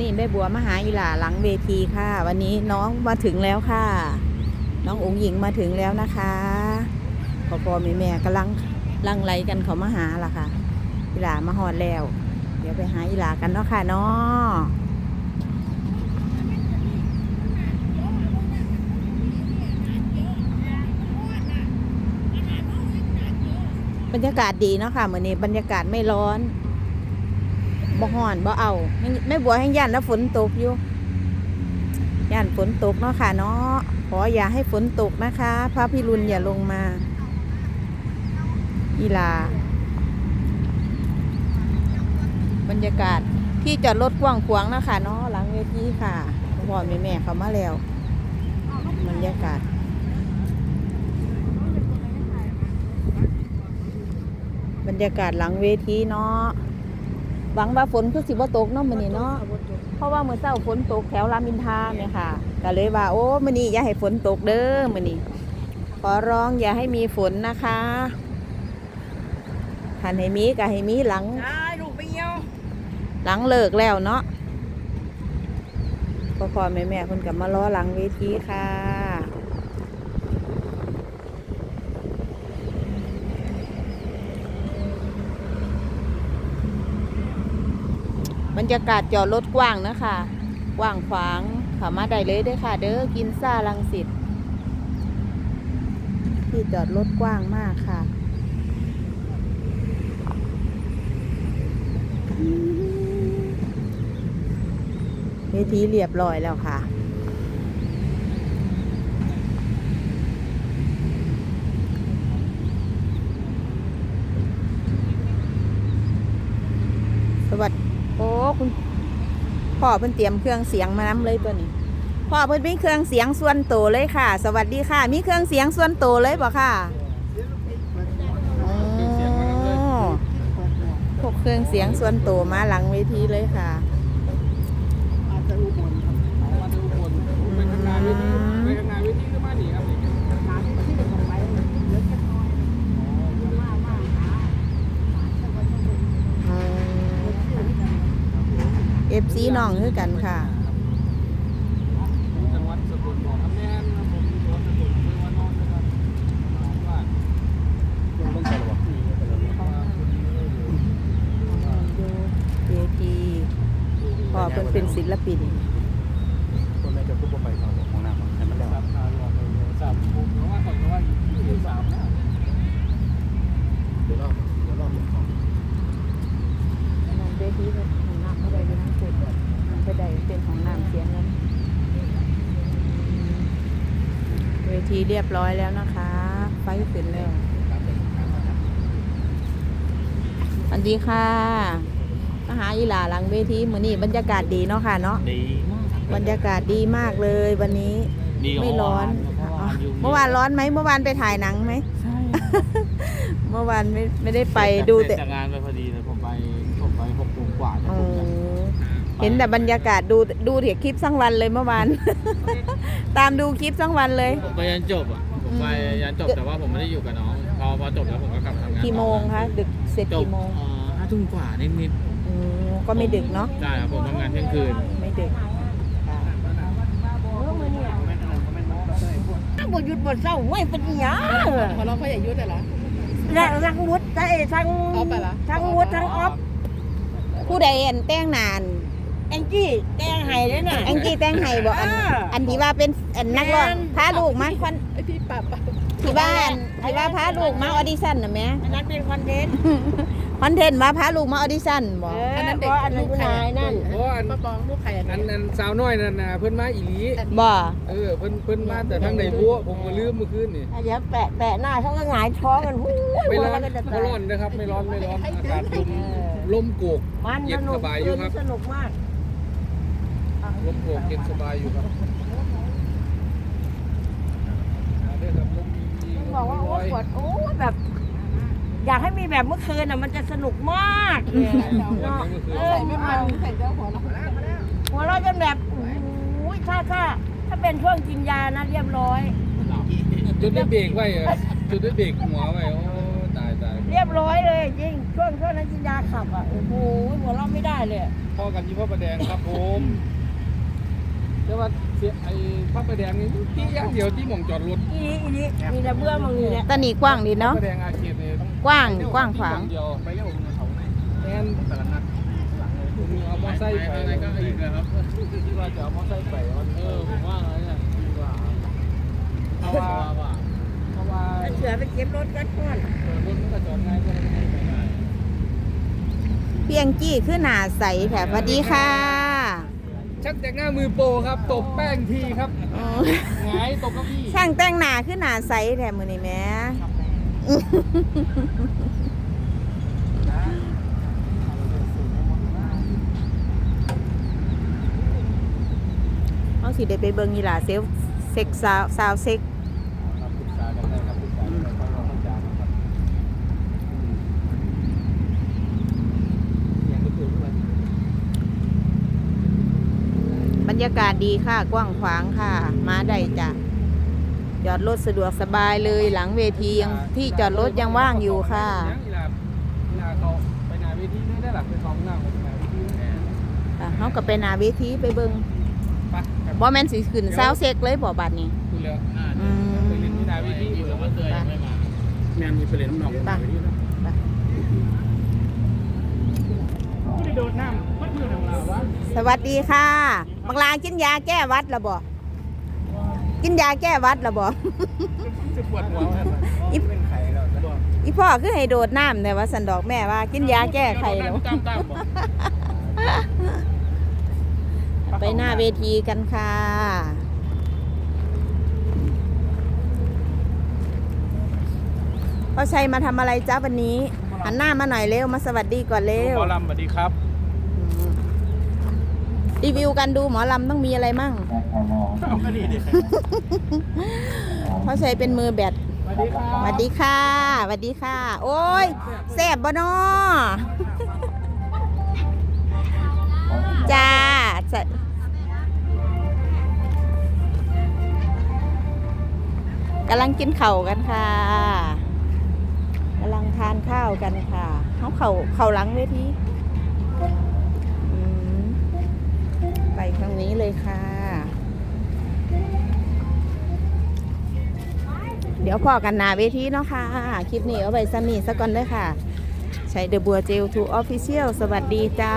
นี่แม่บัวมหาอีหลาหลังเวทีค่ะ วันนี้น้องมาถึงแล้วค่ะ น้ององค์หญิงมาถึงแล้วนะคะพ่อพ่อแม่แม่กำลังลังไลกันเขามาหาล่ะค่ะอีหลามาหอดแล้ว เดี๋ยวไปหาอีหลากันเนาะค่ะเนาะบรรยากาศดีเนาะค่ะเหมื้อนี้บรรยากาศไม่ร้อน บ่ฮ้อนบ่เอาแม่บัวแห้งย่านแล้วฝนตกอยู่ย่านฝนตกเนาะค่ะเนาะขออย่าให้ฝนตกนะคะพระพิรุณอย่าลงมาอีลา บรรยากาศที่จอดรถกว้างขวางนะคะเนาะหลังเวทีค่ะพ่อแม่แม่เขามาแล้ว บรรยากาศบรรยากาศหลังเวทีเนาะ หวังว่าฝนคือสิบ่ตกเนาะมื้อนี้เนาะเพราะว่ามื้อเช้าฝนตกแถวรามอินทราเนี่ยค่ะก็เลยว่าโอ้มื้อนี้อย่าให้ฝนตกเด้อมื้อนี้ขอร้องอย่าให้มีฝนนะคะคันให้มีก็ให้มีหลังใช่ลูกไปเยี่ยวหลังเลิกแล้วเนาะพ่อพ่อแม่แม่คนกลับมารอหลังเวทีค่ะ บรรยากาศจอดรถกว้างนะคะกว้างขวางขามาได้เลยเด้อค่ะ เด้อกินซ่าลังสิตที่จอดรถกว้างมากค่ะเวทีเรียบร้อยแล้วค่ะสวัสดี โอ้คุณพ่อเพิ่นเตรียมเครื่องเสียงมาน้ำเลยตัวนี้พ่อเพิ่นมีเครื่องเสียงส่วนตัวเลยค่ะ สวัสดีค่ะ มีเครื่องเสียงส่วนตัวเลยบ่ค่ะอ๋อพวกเครื่องเสียงส่วนตัวมาหลังเวทีเลยค่ะ มาจากอุบลครับมาจากอุบลไปทำงานเวทีไปทำงานเวทีก็มาหนีครับ หาที่เป็นของไปเยอะแค่น้อยมามาหา เอ ฟซีน้องคือกันค่ะ จังหวัดสกลบอกครับแม่นครับผมจังหวัดสกลเมืองวานอนนะครับว่าลงเบิ่งกันหรอเวทีพอเพิ่นเป็นศิลปิน คนแรกจะพูดไปครับของน้ำให้มันแล้วสามผมเพราะว่าก่อนเพราะว่าอยู่สามนะเดี๋ยวรอบเดี๋ยวรอบ เวทีเป็นของน้ำไม่ได้เป็นน้ำสุดมันไปได้เป็นของน้ำเสียเงินเว ทีเรียบร้อยแล้วนะคะ ไฟขึ้นแล้วสวัสดีค่ะมาหาอีหลาหลังเวทีมื้อนี้บรรยากาศดีเนาะค่ะเนาะดีมากบรรยากาศดีมากเลยวันนี้ดีกว่าไม่ร้อนเมื่อวานเมื่อวานร้อนไหมเมื่อวานไปถ่ายหนังไหมใช่เมื่อวานไม่ไม่ได้ไปดูแต่แต่จากงานไปพอดีเลยผมไปผมไปหกโมงกว่าจะอ๋อผมจะ เห็นแต่บรรยากาศดูดูเถียคลิปทั้งวันเลยเมื่อวาน ตามดูคลิปทั้งวันเลย ผมไปยันจบอะผมไปยันจบแต่ว่าผมไม่ได้อยู่กับน้องพอพอจบแล้วผมก็กลับมาทำงานกี่โมงคะดึกเสร็จจบกี่โมงเอ่อห้าทุ่มกว่านิดอืมก็ไม่ดึกเนาะๆได้ครับผมทำงานเที่ยงคืนไม่ดึกค่ะบทหยุดบทเศร้าไม่เป็นอีหยังพอเราเขาอย่ายุดเหรอและทั้งวุฒิทั้งเอทั้งออฟไปเหรอทั้งวุฒิทั้งออฟผู้ใดเอ็นแต่งนาน แองจี้แดงไห้เลยน่ะ แองจี้แต่งให้บอกอันอ่าอันที่ว่าเป็นอันนักร้องแม่นพาลูกมาคอนไอที่ปรับปรับที่บ้านที่ว่าพาลูกมาออดิชั่นนะแม่อันนั้นเป็นคอนเทนต์คอนเทนต์ว่าพาลูกมาออดิชั่นบเออกอเพราะอันนั้นนายนั่นโอ้อันป้าปองลูกใครอะอันนั้นสาวน้อยนั่นน่ะเพิ่นมาอีหลีบ่เออเพิ่นเพิ่นมาแต่ทางไหนบัวผมก็ลืมเมื่อคืนนี่เดี๋ยวแปะแปะหน้าเขาก็หงายท้องกันหู้ยไม่หัวร้อนเราะก็จะไม่ตายร้อนนะครับ ไม่ร้อนไม่ร้อนอากาศลมเออลมโกก มันเย็สนนุสกบายอยู่ครับ สนุกมาก ลมโกกเย็นสบายอยู่ครับมาเด้อครับลมดีบอกว่าโอ้ปวดโอ้แบบ อยากให้มีแบบเมื่อคืนอะมันจะสนุกมากเนี่ยเนาะเออใส่ไม่มันใส่เจ้าหัวเราหัวเราะจนแบบโอ้ยถ้าถ้าถ้าเป็นช่วงกินยานะเรียบร้อยจุดได้เบรกไว้อะจุดได้เบรกหัวไว้โอ้ตายตายเรียบร้อยเลยจริงช่วงช่วงนั้นจินดาขับอะโอ้โหหัวเราะไม่ได้เลยอะพ่อกันยี่พ่อประแดงครับผม แต่ว่าเสียไอ้พระประแดงนี่ที่อย่างเดียวที่หม่องจอดรถอีนี้อีนี้มีแต่เบื่อมึงนี่แหละตอนนี้กว้างดีเนาะพระประแดงอาเขตเนี่ยกว้างกว้างขวางเดียวไปเร็วเขาแอนแต่ละนัดมีเอามอไซค์ไปอะไรก็อีกเลยครับที่ว่าจะเอามอไซค์ไปเออผมว่าอะไรเนี่ยดีกว่าเพราะว่าเพราะว่าเสือไปเก็บรถกันก่อนรถมันก็จอดง่ายกว่าไปได้เพียงจี้คือหนาใสแผบสวัสดีค่ะ ชักจากหน้ามือโปรครับ ตบแป้งทีครับอืมหงายตกเก้าอี้ช่างแต่งหนาคือหนาใสแถมมือนี่แหม่ เอาสิได้ไปเบิ่งอีหล่าเซลเซ็กซาวซาวเซ็ก ครับปรึกษากันได้ครับปรึกษากันได้ครับเราต้องการครับอย่างก็คือว่า บ รรยากาศดีค่ะ กว้างขวางค่ะ มาได้จ้ะจอดรถสะดวกสบายเลยหลังเวทียังที่จอดรถยังว่างอยู่ค่ะเวลาเวลาเขาไปหนาเวทีนี่ได้หลักไปของหน้าไปหนาเวทีนี่อะเขาก็ไปหนาเวทีไปเบิงไปครับบ่แม่นสิขึ้นซาวเซ็กเลยบ่บัดนี้คุณแล้วอืมไปเรียนที่หนาเวทีอยู่กับว่าเตยยังไม่มาแมนมีไปเรียนน้องไปหนาเวทีนะไม่ได้โดดน้ำมัดมือของเราวะสวัสดีค่ะ บังลากินยาแก้หวัดละบ่กินยาแก้หวัดละบ่จะปวดหัวอีเป็นไข่แล้วนะอีพ่อคือให้โดดน้ำแต่ว่าสันดอกแม่ว่า กินยาแก้ไขแล้วตามตามบ่ไปหน้าเวทีกันค่ะพ่อชัยมาทำอะไรจ้าวันนี้ หันหน้ามาหน่อยเร็วมาสวัสดีก่อนเร็วหมอลำสวัสดีครับอืม รีวิวกันดูหมอลำต้องมีอะไรมั่งเอาก็ดีดิพ่อชัยเป็นมือแบตสวัสดีครับสวัสดีค่ะสวัสดีค่ะ โอ้ยแซ่บบ่นอจ้าจะกำลังกินเข่าวกันค่ะกำลังทานข้าวกันค่ะเขาเข่าเข่าหลังเวทีอืมไปทางนี้ เลยค่ะ เดี๋ยวพอกันนาเวทีเนาะค่ะ คลิปนี้เอาไปสำนีสักก่อนเด้อค่ะ ใช้เดอะบัวเจลทูออฟฟิเชียลสวัสดีจ้า